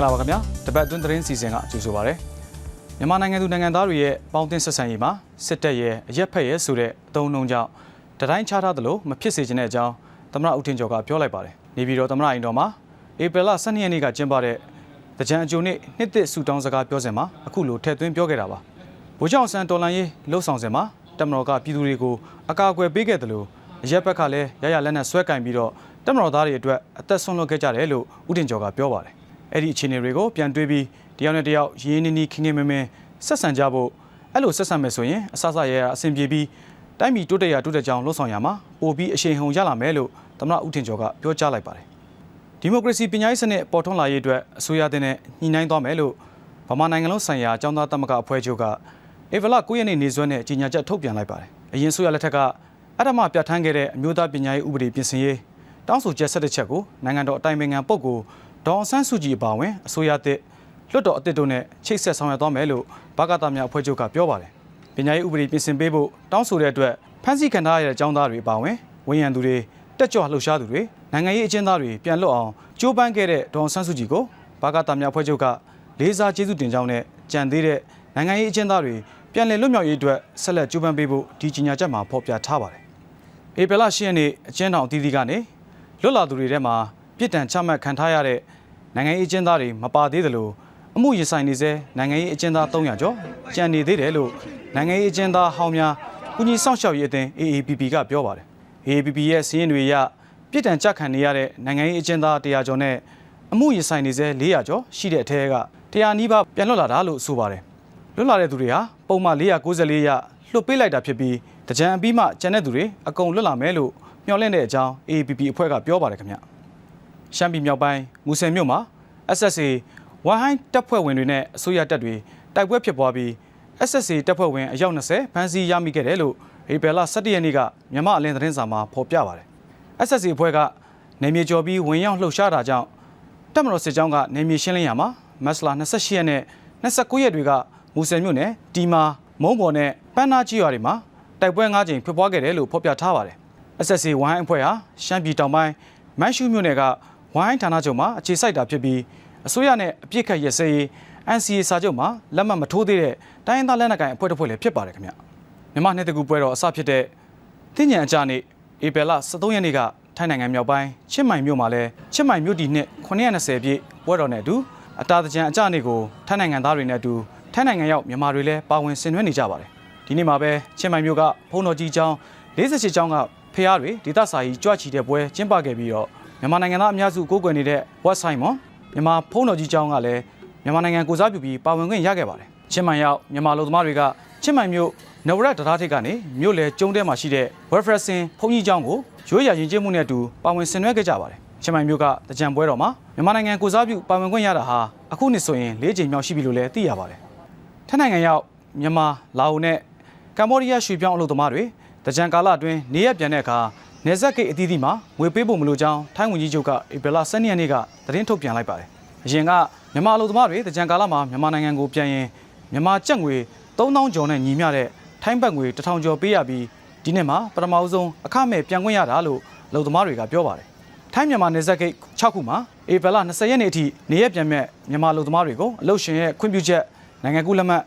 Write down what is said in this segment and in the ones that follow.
္ဂလာပါခင်ဗျာတပတ်အတွင်းသတင်းစီစဉ်ကကြိုဆိုပါရစေမြန်မာနိုင်ငံသူနိုင်ငံသားတွေရဲ့ပေါင်းတင်ဆက်ဆံရေးမှာစစ်တပ်ရဲ့အရက်ဖက်ရဲ့ဆိုတဲ့အသုံးအနှုန်းကြောင့်တတိုင်းခြားထားသလိုမဖြစ်စေချင်တဲ့အကြောင်းသမရဦးထင်ကျော်ကပြောလိုက်ပါတယ်နေပြည်တော်သမရအိမ်တော်မှာဧပြီလ12ရက်နေ့ကကျင်းပတဲ့တကြံအကျိုးနေ့နှစ်သစ်ဆူတောင်းစကားပြောစင်မှာအခုလိုထည့်သွင်းပြောခဲ့တာပါဗိုလ်ချုပ်အောင်ဆန်းတော်လန်ရေးလှုပ်ဆောင်စင်မှာတမတော်ကပြည်သူတွေကိုအကာအကွယ်ပေးခဲ့တယ်လို့အရက်ဘက်ကလည်းရရလက်နက်ဆွဲကင်ပြီးတော့တမတော်သားတွေအတွက်အသက်ဆုံးလွတ်ခဲ့ကြတယ်လို့ဦးတင်ကျော်ကပြောပါတယ် အဲ့ဒီအခြေအနေတွေကိုပြန်တွေးပြီးတယောက်နဲ့တယောက်ရင်းနှီးနှီးခင်ခင်မင်မင်ဆက်ဆံကြဖို့အဲ့လိုဆက်ဆံမယ်ဆိုရင်အဆအဆရရအဆင်ပြေပြီးတိုင်းပြည်တိုးတက်ရတိုးတက်ကြောင်းလှုံ့ဆော်ရမှာပိုပြီးအရှိန်ဟုန်ရလာမယ်လို့သမ္မတဦးထင်ကျော်ကပြောကြားလိုက်ပါတယ်ဒီမိုကရေစီပညာရေးစနစ်ပေါ်ထွန်းလာရေးအတွက်အစိုးရတင်နဲ့ညှိနှိုင်းသွားမယ်လို့ဗမာနိုင်ငံလုံးဆိုင်ရာចောင်းသားသမဂ္ဂအဖွဲ့ချုပ်ကဧပြီလ9ရက်နေ့နေ့စွဲနဲ့ကြေညာချက်ထုတ်ပြန်လိုက်ပါတယ်အရင်ဆိုရလက်ထက်ကအထမပြဋ္ဌာန်းခဲ့တဲ့အမျိုးသားပညာရေးဥပဒေပြင်ဆင်ရေးတောင်းဆိုချက်၁၁ချက်ကိုနိုင်ငံတော်အတိုင်ပင်ခံပုဂ္ဂိုလ် ဒေါအောင်ဆန်းစုကြည်အပါအဝင်အစိုးရသစ်လွတ်တော်အသစ်တို့နဲ့ချိတ်ဆက်ဆောင်ရွက်သွားမယ်လို့ဗကတာများအဖွဲ့ချုပ်ကပြောပါတယ်ပညာရေးဥပဒေပြင်ဆင်ပေးဖို့တောင်းဆိုတဲ့အတွက်ဖမ်းဆီးခံထားရတဲ့အကြောင်းသားတွေအပါအဝင်ဝန်ရံသူတွေတက်ကြွလှုပ်ရှားသူတွေနိုင်ငံရေးအကျဉ်းသားတွေပြန်လွတ်အောင်ကြိုးပမ်းခဲ့တဲ့ဒေါအောင်ဆန်းစုကြည်ကိုဗကတာများအဖွဲ့ချုပ်ကလေးစားကျေးဇူးတင်ကြောင်းနဲ့ကြံသေးတဲ့နိုင်ငံရေးအကျဉ်းသားတွေပြန်လည်လွတ်မြောက်ရေးအတွက်ဆက်လက်ကြိုးပမ်းပေးဖို့ဒီကြီးညာချက်မှာဖော်ပြထားပါတယ်ဧပြီလ10ရက်နေ့အကျဉ်းထောင်အသီးသီးကနေလွတ်လာသူတွေထဲမှာ ပြစ်ဒဏ်ချမှတ်ခံထားရတဲ့နိုင်ငံရေးအကျဉ်းသားတွေမပါသေးသလိုအမှုရင်ဆိုင်နေစေနိုင်ငံရေးအကျဉ်းသား300ကျော်ကြံနေသေးတယ်လို့နိုင်ငံရေးအကျဉ်းသားဟောင်းများကုညီဆောင်ရှောက်ရေးအသင်း AAPP ကပြောပါတယ် AAPP ရဲ့စီးရင်တွေရပြစ်ဒဏ်ကြခံနေရတဲ့နိုင်ငံရေးအကျဉ်းသား100ကျော်နဲ့အမှုရင်ဆိုင်နေစေ400ကျော်ရှိတဲ့အထက်က100နီးပါးပြန်လွတ်လာတာလို့ဆိုပါတယ်လွတ်လာတဲ့သူတွေဟာပုံမှန်494ရလွတ်ပေးလိုက်တာဖြစ်ပြီးတကြံအပြီးမှကျန်တဲ့သူတွေအကုန်လွတ်လာမယ်လို့မျှော်လင့်တဲ့အကြောင်း AAPP အဖွဲ့ကပြောပါတယ်ခင်ဗျ ရှမ်းပြည်မြောက်ပိုင်းမူဆယ်မြို့မှာ SSA ဝမ်ဟိုင်းတပ်ဖွဲ့ဝင်တွေနဲ့အစိုးရတပ်တွေတိုက်ပွဲဖြစ်ပွားပြီး SSA တပ်ဖွဲ့ဝင်အယောက်20ဖမ်းဆီးရမိခဲ့တယ်လို့ဧပြီလ17ရက်နေ့ကမြန်မာအလင်းသတင်းစာမှာဖော်ပြပါတယ်။ SSA အဖွဲ့ကနေမြေကျော်ပြီးဝင်ရောက်လှုပ်ရှားတာကြောင့်တပ်မတော်စစ်ကြောင်းကနေမြေရှင်းလင်းရမှာမတ်လ28ရက်နဲ့29ရက်တွေကမူဆယ်မြို့နယ်တီမာမုံပေါ်နဲ့ပန်းနာကြီးရွာတွေမှာတိုက်ပွဲ၅ကြိမ်ဖြစ်ပွားခဲ့တယ်လို့ဖော်ပြထားပါတယ်။ SSA ဝမ်ဟိုင်းအဖွဲ့ဟာရှမ်းပြည်တောင်ပိုင်းမန်ရှူးမြို့နယ်က ဝိုင်းဌာနချုပ်မှာအခြေစိုက်တာဖြစ်ပြီးအစိုးရနဲ့အပြစ်ခတ်ရစဲရေး NCA စာချုပ်မှာလက်မှတ်မထိုးသေးတဲ့တိုင်းရင်းသားလက်နက်ကိုင်အဖွဲ့တစ်ဖွဲ့လည်းဖြစ်ပါတယ်ခင်ဗျမြန်မာနှစ်တကူပွဲတော်အစဖြစ်တဲ့တင်းညံအကြနေ့ဧပြီလ23ရက်နေ့ကထိုင်းနိုင်ငံမြောက်ပိုင်းချင်းမိုင်မြို့မှာလဲချင်းမိုင်မြို့တီနှစ်920ပြည့်ပွဲတော်နဲ့အတူအတာတကြံအကြနေ့ကိုထိုင်းနိုင်ငံသားတွေနဲ့အတူထိုင်းနိုင်ငံရောက်မြန်မာတွေလည်းပါဝင်ဆင်နွှဲနေကြပါတယ်ဒီနေ့မှာပဲချင်းမိုင်မြို့ကဖုံတော်ကြီးကျောင်း48ကျောင်းကဖះတွေဒေသစာကြီးကြွချီတဲ့ပွဲကျင်းပခဲ့ပြီးတော့ မြန်မာနိုင်ငံသားအများစုကိုးကွယ်နေတဲ့ website မှာမြန်မာဖုန်းတော်ကြီးကျောင်းကလည်းမြန်မာနိုင်ငံကိုစားပြုပြီးပါဝင်ခွင့်ရခဲ့ပါတယ်။ချင်းမိုင်ရောက်မြန်မာလူသမားတွေကချင်းမိုင်မြို့နဝရတရာထိပ်ကနေမြို့လေကျုံတဲမှာရှိတဲ့ Referencing ဖုန်းကြီးကျောင်းကိုရွေးရရင်ကျင်းမှုနဲ့အတူပါဝင်ဆင်နွှဲခဲ့ကြပါတယ်။ချင်းမိုင်မြို့ကတကြံပွဲတော်မှာမြန်မာနိုင်ငံကိုစားပြုပါဝင်ခွင့်ရတာဟာအခုနှစ်ဆိုရင်၄ချိန်မြောက်ရှိပြီလို့လည်းသိရပါတယ်။ထက်နိုင်ငံရောက်မြန်မာလာအိုနဲ့ကမ္ဘောဒီးယားရွှေပြောင်းအလုပ်သမားတွေတကြံကာလအတွင်းနေရက်ပြန်တဲ့အခါ နေဆက်ကိတ်အသီးသီးမှာငွေပေးဖို့မလိုကြောင်းထိုင်းဝန်ကြီးချုပ်ကဧပြီလ12ရက်နေ့ကသတင်းထုတ်ပြန်လိုက်ပါတယ်။အရင်ကမြန်မာအလုပ်သမားတွေတကြံကာလမှာမြန်မာနိုင်ငံကိုပြန်ရင်မြန်မာကျပ်ငွေ3000ကျော်နဲ့ညီမျှတဲ့ထိုင်းဘတ်ငွေ1000ကျော်ပေးရပြီးဒီနှစ်မှာပထမအဆုံးအခမဲ့ပြန်ခွင့်ရတာလို့အလုပ်သမားတွေကပြောပါတယ်။ထိုင်းမြန်မာနေဆက်ကိတ်6ခုမှာဧပြီလ20ရက်နေ့အထိနေရက်ပြန်မဲ့မြန်မာအလုပ်သမားတွေကိုအလုပ်ရှင်ရဲ့ခွင့်ပြုချက်နိုင်ငံကူးလက်မှတ်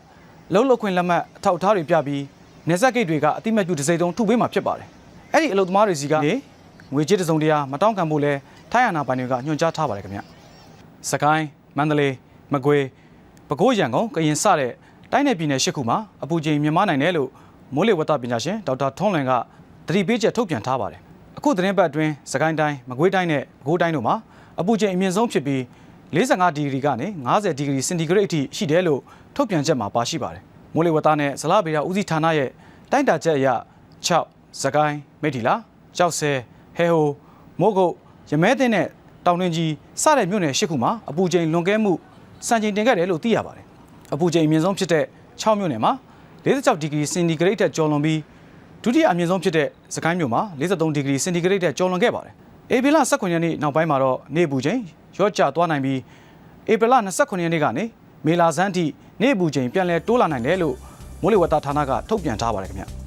လုံးလုတ်ခွင့်လက်မှတ်အထောက်အထားတွေပြပြီးနေဆက်ကိတ်တွေကအတိမတ်ပြုတစ်စိမ့်တုံးထုတ်ပေးမှာဖြစ်ပါတယ်။ အဲ့ဒီအလုပ်သမားတွေစီကနေငွေကြေးတစ်စုံတရာမတောင်းခံဖို့လဲထိုင်းအာဏာပိုင်တွေကညွှန်ကြားထားပါတယ်ခင်ဗျ။စကိုင်းမန္တလေးမကွေးပဲခူးရန်ကုန်ကရင်စတဲ့တိုင်းနယ်ပြည်နယ်ရှစ်ခုမှာအပူချိန်မြင့်မားနိုင်တယ်လို့မိုးလေဝသပညာရှင်ဒေါက်တာထွန်းလွင်ကသတိပေးချက်ထုတ်ပြန်ထားပါတယ်။အခုသတင်းပတ်အတွင်းစကိုင်းတိုင်းမကွေးတိုင်းနဲ့ပဲခူးတိုင်းတို့မှာအပူချိန်အမြင့်ဆုံးဖြစ်ပြီး45ဒီဂရီကနေ50ဒီဂရီစင်တီဂရိတ်အထိရှိတယ်လို့ထုတ်ပြန်ချက်မှာပါရှိပါတယ်။မိုးလေဝသနဲ့ဇလဗေဒဦးစီးဌာနရဲ့တိုင်းတာချက်အရ6 စကိုင်းမိထီလာကြောက်ဆဲဟဲဟိုမိုးကုတ်ရမဲတင်နဲ့တောင်တွင်းကြီးစတဲ့မြို့နယ်၈ခုမှာအပူချိန်လွန်ကဲမှုစံချိန်တင်ခဲ့တယ်လို့သိရပါတယ်အပူချိန်အမြင့်ဆုံးဖြစ်တဲ့6မြို့နယ်မှာ46ဒီဂရီစင်တီဂရိတ်ထက်ကျော်လွန်ပြီးဒုတိယအမြင့်ဆုံးဖြစ်တဲ့စကိုင်းမြို့မှာ43ဒီဂရီစင်တီဂရိတ်ထက်ကျော်လွန်ခဲ့ပါတယ်ဧပြီလ18ရက်နေ့နောက်ပိုင်းမှာတော့နေပူချိန်ရော့ကျသွားနိုင်ပြီးဧပြီလ29ရက်နေ့ကနေမေလာဇန်ထိနေပူချိန်ပြန်လည်တိုးလာနိုင်တယ်လို့မိုးလေဝသဌာနကထုတ်ပြန်ထားပါတယ်ခင်ဗျာ